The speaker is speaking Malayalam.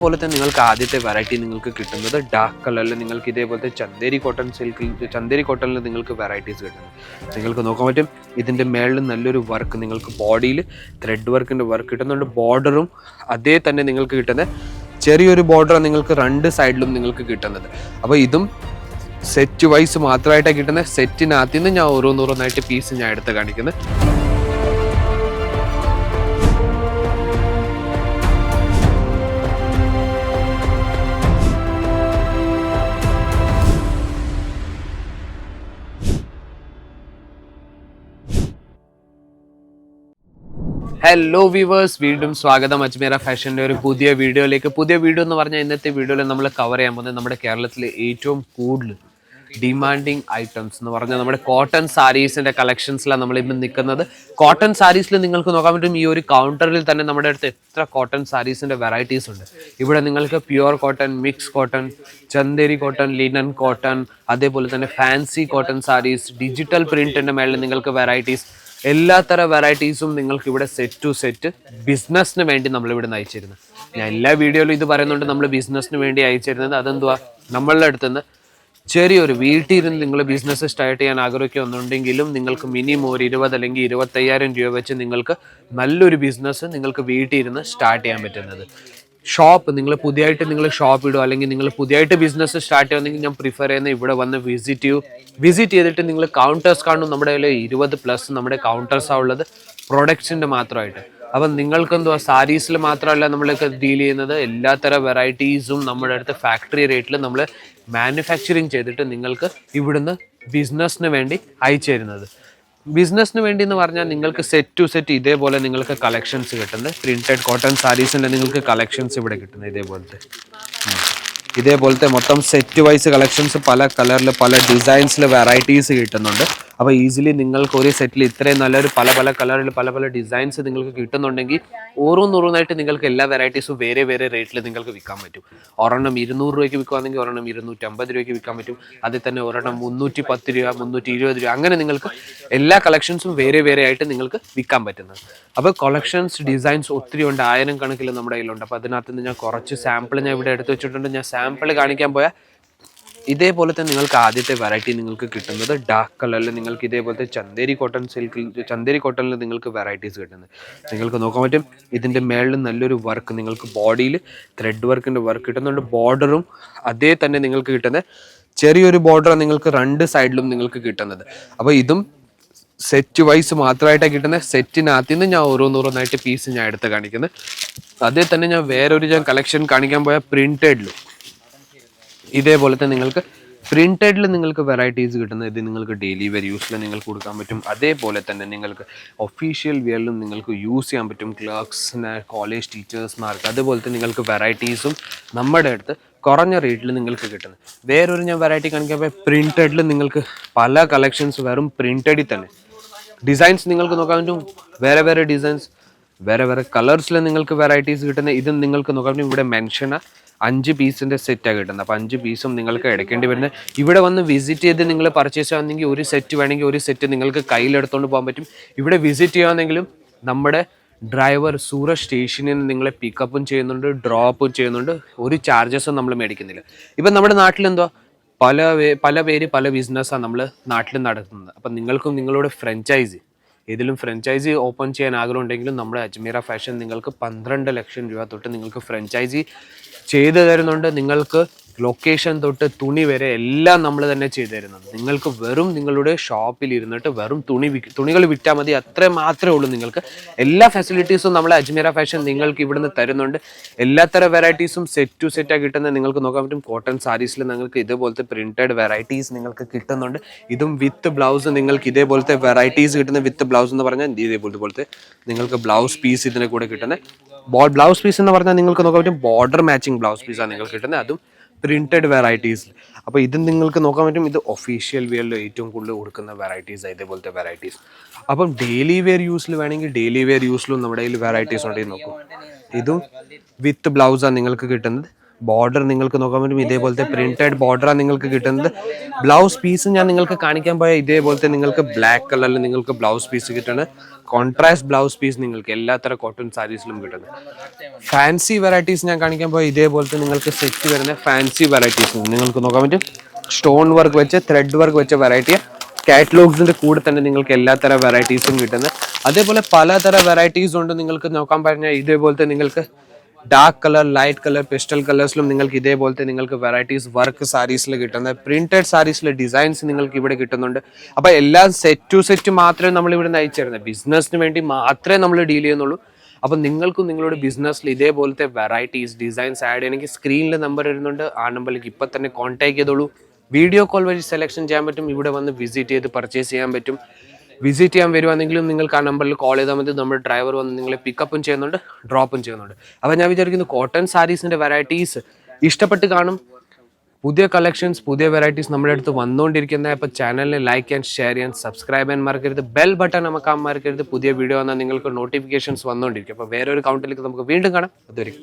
അതുപോലെ തന്നെ നിങ്ങൾക്ക് ആദ്യത്തെ വെറൈറ്റി നിങ്ങൾക്ക് കിട്ടുന്നത് ഡാർക്ക് കളറിൽ നിങ്ങൾക്ക് ഇതേപോലത്തെ ചന്ദേരി കോട്ടൺ സിൽക്കിൽ ചന്ദേരി കോട്ടണിൽ നിങ്ങൾക്ക് വെറൈറ്റീസ് കിട്ടുന്നത് നിങ്ങൾക്ക് നോക്കാൻ പറ്റും ഇതിന്റെ മേളിൽ നല്ലൊരു വർക്ക് നിങ്ങൾക്ക് ബോഡിയിൽ ത്രെഡ് വർക്കിന്റെ വർക്ക് കിട്ടുന്നുണ്ട്. ബോർഡറും അതേ തന്നെ നിങ്ങൾക്ക് കിട്ടുന്നത് ചെറിയൊരു ബോർഡറാണ് നിങ്ങൾക്ക് രണ്ട് സൈഡിലും നിങ്ങൾക്ക് കിട്ടുന്നത്. അപ്പോൾ ഇതും സെറ്റ് വൈസ് മാത്രമായിട്ടാണ് കിട്ടുന്നത് സെറ്റിനകത്ത് നിന്ന് ഞാൻ ഓരോന്നോരോന്നായിട്ട് പീസ് ഞാൻ എടുത്ത് കാണിക്കുന്നത് ഹലോ വ്യൂവേഴ്സ് വീണ്ടും സ്വാഗതം. അജ്മീറ ഫാഷന്റെ ഒരു പുതിയ വീഡിയോയിലേക്ക്. പുതിയ വീഡിയോ എന്ന് പറഞ്ഞാൽ ഇന്നത്തെ വീഡിയോയിൽ നമ്മൾ കവർ ചെയ്യാൻ പോകുന്നത് നമ്മുടെ കേരളത്തിലെ ഏറ്റവും കൂടുതൽ ഡിമാൻഡിങ് ഐറ്റംസ് എന്ന് പറഞ്ഞാൽ നമ്മുടെ കോട്ടൺ സാരീസിന്റെ കളക്ഷൻസിലാണ് നമ്മൾ ഇന്ന് നിൽക്കുന്നത്. കോട്ടൺ സാരീസിൽ നിങ്ങൾക്ക് നോക്കാൻ പറ്റും ഈ ഒരു കൗണ്ടറിൽ തന്നെ നമ്മുടെ അടുത്ത് എത്ര കോട്ടൺ സാരീസിന്റെ വെറൈറ്റീസ് ഉണ്ട്. ഇവിടെ നിങ്ങൾക്ക് pure cotton mix cotton Chanderi cotton linen cotton അതേപോലെ തന്നെ ഫാൻസി കോട്ടൺ സാരീസ് ഡിജിറ്റൽ പ്രിന്റിന്റെ മേളിൽ നിങ്ങൾക്ക് വെറൈറ്റീസ് എല്ലാത്തര വെറൈറ്റീസും നിങ്ങൾക്ക് ഇവിടെ സെറ്റ് ടു സെറ്റ് ബിസിനസ്സിന് വേണ്ടി നമ്മൾ ഇവിടെ നിന്ന് അയച്ചിരുന്നത് ഞാൻ എല്ലാ വീഡിയോയിലും ഇത് പറയുന്നുണ്ട് നമ്മൾ ബിസിനസ്സിന് വേണ്ടി അയച്ചിരുന്നത്. അതെന്തുവാ? നമ്മളുടെ അടുത്തുനിന്ന് ചെറിയൊരു വീട്ടിൽ ഇരുന്ന് നിങ്ങൾ ബിസിനസ് സ്റ്റാർട്ട് ചെയ്യാൻ ആഗ്രഹിക്കുന്നുണ്ടെങ്കിലും നിങ്ങൾക്ക് മിനിമം ഒരു ഇരുപത് അല്ലെങ്കിൽ ഇരുപത്തയ്യായിരം രൂപ വെച്ച് നിങ്ങൾക്ക് നല്ലൊരു ബിസിനസ് നിങ്ങൾക്ക് വീട്ടിൽ ഇരുന്ന് സ്റ്റാർട്ട് ചെയ്യാൻ പറ്റുന്നത്. ഷോപ്പ് നിങ്ങൾ പുതിയതായിട്ട് നിങ്ങൾ ഷോപ്പ് ഇടുക അല്ലെങ്കിൽ നിങ്ങൾ പുതിയതായിട്ട് ബിസിനസ് സ്റ്റാർട്ട് ചെയ്യുന്നെങ്കിൽ ഞാൻ പ്രിഫർ ചെയ്യുന്ന ഇവിടെ വന്ന് വിസിറ്റ് ചെയ്യൂ. വിസിറ്റ് ചെയ്തിട്ട് നിങ്ങൾ കൗണ്ടേഴ്സ് കാണും. നമ്മുടെ കയ്യിൽ ഇരുപത് പ്ലസ് നമ്മുടെ കൗണ്ടേഴ്സാണ് ഉള്ളത് പ്രൊഡക്ട്സിന്റെ മാത്രമായിട്ട്. അപ്പം നിങ്ങൾക്ക് എന്തുവാ സാരീസിൽ മാത്രമല്ല നമ്മളൊക്കെ ഡീൽ ചെയ്യുന്നത്. എല്ലാത്തരം വെറൈറ്റീസും നമ്മുടെ അടുത്ത് ഫാക്ടറി റേറ്റിൽ നമ്മൾ മാനുഫാക്ചറിങ് ചെയ്തിട്ട് നിങ്ങൾക്ക് ഇവിടുന്ന് ബിസിനസ്സിന് വേണ്ടി അയച്ചു തരുന്നത്. ബിസിനസ്സിന് വേണ്ടി എന്ന് പറഞ്ഞാൽ നിങ്ങൾക്ക് സെറ്റ് ടു സെറ്റ് ഇതേപോലെ നിങ്ങൾക്ക് കളക്ഷൻസ് കിട്ടുന്നത്. പ്രിന്റഡ് കോട്ടൺ സാരീസിന്റെ നിങ്ങൾക്ക് കളക്ഷൻസ് ഇവിടെ കിട്ടുന്നത് ഇതേപോലത്തെ. ഇതേപോലത്തെ മൊത്തം സെറ്റ് വൈസ് കളക്ഷൻസ് പല കളറിൽ പല ഡിസൈൻസിൽ വെറൈറ്റീസ് കിട്ടുന്നുണ്ട്. അപ്പോൾ ഈസിലി നിങ്ങൾക്ക് ഒരേ സെറ്റിൽ ഇത്രയും നല്ലൊരു പല പല കളറിൽ പല പല ഡിസൈൻസ് നിങ്ങൾക്ക് കിട്ടുന്നുണ്ടെങ്കിൽ ഓരോന്നോരോന്നായിട്ട് നിങ്ങൾക്ക് എല്ലാ വെറൈറ്റീസും വേറെ വേറെ റേറ്റിൽ നിങ്ങൾക്ക് വിൽക്കാൻ പറ്റും. ഒരെണ്ണം ഇരുന്നൂറ് രൂപയ്ക്ക് വിൽക്കുവാണെങ്കിൽ ഒരെണ്ണം ഇരുന്നൂറ്റി അമ്പത് രൂപയ്ക്ക് വിൽക്കാൻ പറ്റും. അതിൽ തന്നെ ഒരെണ്ണം മുന്നൂറ്റി പത്ത് രൂപ മുന്നൂറ്റി ഇരുപത് രൂപ അങ്ങനെ നിങ്ങൾക്ക് എല്ലാ കളക്ഷൻസും വേറെ വേറെ ആയിട്ട് നിങ്ങൾക്ക് വിൽക്കാൻ പറ്റുന്നത് അപ്പോൾ കളക്ഷൻസ് ഡിസൈൻസ് ഒത്തിരി ഉണ്ട്. ആയിരം കണക്കിൽ നമ്മുടെ കയ്യിലുണ്ട്. അപ്പോൾ അതിനകത്ത് നിന്ന് ഞാൻ കുറച്ച് സാമ്പിൾ ഞാൻ ഇവിടെ എടുത്ത് വെച്ചിട്ടുണ്ട്. ഞാൻ സാമ്പിൾ കാണിക്കാൻ പോയാൽ ഇതേപോലെ തന്നെ നിങ്ങൾക്ക് ആദ്യത്തെ വെറൈറ്റി നിങ്ങൾക്ക് കിട്ടുന്നത് ഡാർക്ക് കളറിൽ നിങ്ങൾക്ക് ഇതേപോലത്തെ ചന്ദേരി കോട്ടൺ സിൽക്കിൽ ചന്ദേരി കോട്ടണിൽ നിങ്ങൾക്ക് വെറൈറ്റീസ് കിട്ടുന്നത്. നിങ്ങൾക്ക് നോക്കാൻ പറ്റും ഇതിന്റെ മേളിൽ നല്ലൊരു വർക്ക് നിങ്ങൾക്ക് ബോഡിയിൽ ത്രെഡ് വർക്കിന്റെ വർക്ക് കിട്ടുന്നുണ്ട്. ബോർഡറും അതേ തന്നെ നിങ്ങൾക്ക് കിട്ടുന്ന ചെറിയൊരു ബോർഡറാണ് നിങ്ങൾക്ക് രണ്ട് സൈഡിലും നിങ്ങൾക്ക് കിട്ടുന്നത്. അപ്പോൾ ഇതും സെറ്റ് വൈസ് മാത്രമായിട്ടാണ് കിട്ടുന്നത്. സെറ്റിനകത്ത് നിന്ന് ഞാൻ ഓരോന്നോരോന്നായിട്ട് പീസ് ഞാൻ എടുത്ത് കാണിക്കുന്നത്. അതേ തന്നെ ഞാൻ വേറൊരു ഞാൻ കളക്ഷൻ കാണിക്കാൻ പോയ പ്രിന്റഡിലും ഇതേപോലത്തെ നിങ്ങൾക്ക് പ്രിന്റഡിൽ നിങ്ങൾക്ക് വെറൈറ്റീസ് കിട്ടുന്ന ഇത് നിങ്ങൾക്ക് ഡെയിലി വെയർ യൂസിൽ നിങ്ങൾക്ക് കൊടുക്കാൻ പറ്റും. അതേപോലെ തന്നെ നിങ്ങൾക്ക് ഒഫീഷ്യൽ വെയറിലും നിങ്ങൾക്ക് യൂസ് ചെയ്യാൻ പറ്റും. ക്ലർക്സിന് കോളേജ് ടീച്ചേഴ്സ്മാർക്ക് അതുപോലെ തന്നെ നിങ്ങൾക്ക് വെറൈറ്റീസും നമ്മുടെ അടുത്ത് കുറഞ്ഞ റേറ്റിൽ നിങ്ങൾക്ക് കിട്ടുന്നത് വേറൊരു ഞാൻ വെറൈറ്റി കാണിക്കാൻ പ്രിന്റഡിൽ നിങ്ങൾക്ക് പല കളക്ഷൻസ് വെറും പ്രിന്റഡിൽ തന്നെ. ഡിസൈൻസ് നിങ്ങൾക്ക് നോക്കാൻ പറ്റും. വേറെ വേറെ ഡിസൈൻസ് വേറെ വേറെ കളേഴ്സിൽ നിങ്ങൾക്ക് വെറൈറ്റീസ് കിട്ടുന്ന ഇതും നിങ്ങൾക്ക് നോക്കാൻ പറ്റും. ഇവിടെ മെൻഷൻ അഞ്ച് പീസിന്റെ സെറ്റാണ് കിട്ടുന്നത്. അപ്പോൾ അഞ്ച് പീസും നിങ്ങൾക്ക് എടുക്കേണ്ടി വരുന്നത്. ഇവിടെ വന്ന് വിസിറ്റ് ചെയ്ത് നിങ്ങൾ പർച്ചേസ് ചെയ്യുകയാണെങ്കിൽ ഒരു സെറ്റ് വേണമെങ്കിൽ ഒരു സെറ്റ് നിങ്ങൾക്ക് കയ്യിലെടുത്തുകൊണ്ട് പോകാൻ പറ്റും. ഇവിടെ വിസിറ്റ് ചെയ്യുകയാണെങ്കിലും നമ്മുടെ ഡ്രൈവർ സൂറ സ്റ്റേഷനിൽ നിന്ന് നിങ്ങളെ പിക്കപ്പും ചെയ്യുന്നുണ്ട് ഡ്രോപ്പും ചെയ്യുന്നുണ്ട്. ഒരു ചാർജസും നമ്മൾ മേടിക്കുന്നില്ല. ഇപ്പം നമ്മുടെ നാട്ടിലെന്തോ പല പല പേര് പല ബിസിനസ്സാണ് നമ്മൾ നാട്ടിൽ നടത്തുന്നത്. അപ്പം നിങ്ങൾക്കും നിങ്ങളുടെ ഫ്രാഞ്ചൈസി ഏതിലും ഫ്രഞ്ചൈസി ഓപ്പൺ ചെയ്യാൻ ആഗ്രഹം ഉണ്ടെങ്കിലും നമ്മുടെ അജ്മീറ ഫാഷൻ നിങ്ങൾക്ക് പന്ത്രണ്ട് ലക്ഷം രൂപ തൊട്ട് നിങ്ങൾക്ക് ഫ്രഞ്ചൈസി ചെയ്തു തരുന്നുണ്ട്. നിങ്ങൾക്ക് ലൊക്കേഷൻ തൊട്ട് തുണി വരെ എല്ലാം നമ്മൾ തന്നെ ചെയ്തു തരുന്നത് നിങ്ങൾക്ക് വെറും നിങ്ങളുടെ ഷോപ്പിൽ ഇരുന്നിട്ട് വെറും തുണി തുണികൾ വിറ്റാൽ മതി. അത്ര മാത്രമേ ഉള്ളൂ നിങ്ങൾക്ക്. എല്ലാ ഫെസിലിറ്റീസും നമ്മൾ അജ്മീര ഫാഷൻ നിങ്ങൾക്ക് ഇവിടുന്ന് തരുന്നുണ്ട്. എല്ലാത്തരം വെറൈറ്റീസും സെറ്റ് ടു സെറ്റാണ് കിട്ടുന്നത് നിങ്ങൾക്ക് നോക്കാൻ പറ്റും. കോട്ടൺ സാരീസിൽ നിങ്ങൾക്ക് ഇതേപോലത്തെ പ്രിന്റഡ് വെറൈറ്റീസ് നിങ്ങൾക്ക് കിട്ടുന്നുണ്ട്. ഇതും വിത്ത് ബ്ലൗസ് നിങ്ങൾക്ക് ഇതേപോലത്തെ വെറൈറ്റീസ് കിട്ടുന്ന വിത്ത് ബ്ലൗസ് എന്ന് പറഞ്ഞാൽ ഇതേപോലത്തെ പോലത്തെ നിങ്ങൾക്ക് ബ്ലൗസ് പീസ് ഇതിനെ കൂടെ കിട്ടുന്നത്. ബ്ലൗസ് പീസ് എന്ന് പറഞ്ഞാൽ നിങ്ങൾക്ക് നോക്കാൻ പറ്റും. ബോർഡർ മാച്ചിങ് ബ്ലൗസ് പീസാണ് നിങ്ങൾക്ക് കിട്ടുന്നത്. അതും പ്രിന്റഡ് വെറൈറ്റീസ് അപ്പോൾ ഇത് നിങ്ങൾക്ക് നോക്കാൻ പറ്റും ഇത് ഒഫീഷ്യൽ വെയറിൽ ഏറ്റവും കൂടുതൽ കൊടുക്കുന്ന വെറൈറ്റീസ് ഇതേപോലത്തെ വെറൈറ്റീസ് അപ്പം ഡെയിലി വെയർ യൂസിൽ വേണമെങ്കിൽ ഡെയിലി വെയർ യൂസിലും നമ്മുടെ കയ്യിൽ വെറൈറ്റീസ് ഉണ്ടെങ്കിൽ നോക്കും. ഇതും വിത്ത് ബ്ലൗസാണ് നിങ്ങൾക്ക് കിട്ടുന്നത്. ബോർഡർ നിങ്ങൾക്ക് നോക്കാൻ പറ്റും. ഇതേപോലത്തെ പ്രിന്റഡ് ബോർഡറാണ് നിങ്ങൾക്ക് കിട്ടുന്നത്. ബ്ലൗസ് പീസ് ഞാൻ നിങ്ങൾക്ക് കാണിക്കാൻ പോയ ഇതേപോലത്തെ നിങ്ങൾക്ക് ബ്ലാക്ക് കളറിൽ നിങ്ങൾക്ക് ബ്ലൗസ് പീസ് കിട്ടുന്നത്. കോൺട്രാസ്റ്റ് ബ്ലൗസ് പീസ് നിങ്ങൾക്ക് എല്ലാത്തരം കോട്ടൺ സാരീസിലും കിട്ടുന്നത്. ഫാൻസി വെറൈറ്റീസ് ഞാൻ കാണിക്കാൻ പോയ ഇതേപോലത്തെ നിങ്ങൾക്ക് സെറ്റ് വരുന്ന ഫാൻസി വെറൈറ്റീസ് നിങ്ങൾക്ക് നോക്കാൻ പറ്റും. സ്റ്റോൺ വർക്ക് വെച്ച് ത്രെഡ് വർക്ക് വെച്ച വെറൈറ്റി കാറ്റലോഗ്സിന്റെ കൂടെ തന്നെ നിങ്ങൾക്ക് എല്ലാത്തരം വെറൈറ്റീസും കിട്ടുന്നത്. അതേപോലെ പലതരം വെറൈറ്റീസ് ഉണ്ട് നിങ്ങൾക്ക് നോക്കാൻ പറഞ്ഞാൽ ഇതേപോലത്തെ നിങ്ങൾക്ക് dark colour light colour pastel കളേഴ്സിലും നിങ്ങൾക്ക് ഇതേപോലത്തെ നിങ്ങൾക്ക് വെറൈറ്റീസ് വർക്ക് സാരീസിൽ കിട്ടുന്നത് പ്രിന്റഡ് സാരീസിലെ ഡിസൈൻസ് നിങ്ങൾക്ക് ഇവിടെ കിട്ടുന്നുണ്ട്. അപ്പോൾ എല്ലാം സെറ്റ് ടു സെറ്റ് മാത്രമേ നമ്മൾ ഇവിടെ തരുന്നത് ബിസിനസ്സിന് വേണ്ടി മാത്രമേ നമ്മൾ ഡീൽ ചെയ്യുന്നുള്ളൂ. അപ്പം നിങ്ങൾക്കും നിങ്ങളുടെ ബിസിനസ്സിൽ ഇതേപോലത്തെ വെറൈറ്റീസ് ഡിസൈൻസ് ആഡ് ചെയ്യണമെങ്കിൽ സ്ക്രീനിൽ നമ്പർ വരുന്നുണ്ട്. ആ നമ്പറിലേക്ക് ഇപ്പം തന്നെ കോൺടാക്ട് ചെയ്തോളൂ. വീഡിയോ കോൾ വഴി സെലക്ഷൻ ചെയ്യാൻ പറ്റും. ഇവിടെ വന്ന് വിസിറ്റ് ചെയ്ത് പർച്ചേസ് ചെയ്യാൻ പറ്റും. വിസിറ്റ് ചെയ്യാൻ വരുവാണെങ്കിലും നിങ്ങൾക്ക് ആ നമ്പറിൽ കോൾ ചെയ്താൽ മതി. നമ്മുടെ ഡ്രൈവർ വന്ന് നിങ്ങളെ പിക്കപ്പും ചെയ്യുന്നുണ്ട് ഡ്രോപ്പും ചെയ്യുന്നുണ്ട്. അപ്പോൾ ഞാൻ വിചാരിക്കുന്നു കോട്ടൺ സാരീസിന്റെ വെറൈറ്റീസ് ഇഷ്ടപ്പെട്ട് കാണും. പുതിയ കളക്ഷൻസ് പുതിയ വെറൈറ്റീസ് നമ്മുടെ അടുത്ത് വന്നുകൊണ്ടിരിക്കുന്ന അപ്പോൾ ചാനലിനെ ലൈക്ക് ചെയ്യാൻ ഷെയർ ചെയ്യാൻ സബ്സ്ക്രൈബ് ചെയ്യാൻ മറക്കരുത്. ബെൽ ബട്ടൺ നമുക്ക് മറക്കരുത്. പുതിയ വീഡിയോ വന്നാൽ നിങ്ങൾക്ക് നോട്ടിഫിക്കേഷൻസ് വന്നുകൊണ്ടിരിക്കും. അപ്പോൾ വേറെ ഒരു കൗണ്ടിലേക്ക് നമുക്ക് വീണ്ടും കാണാം. അതുവരെ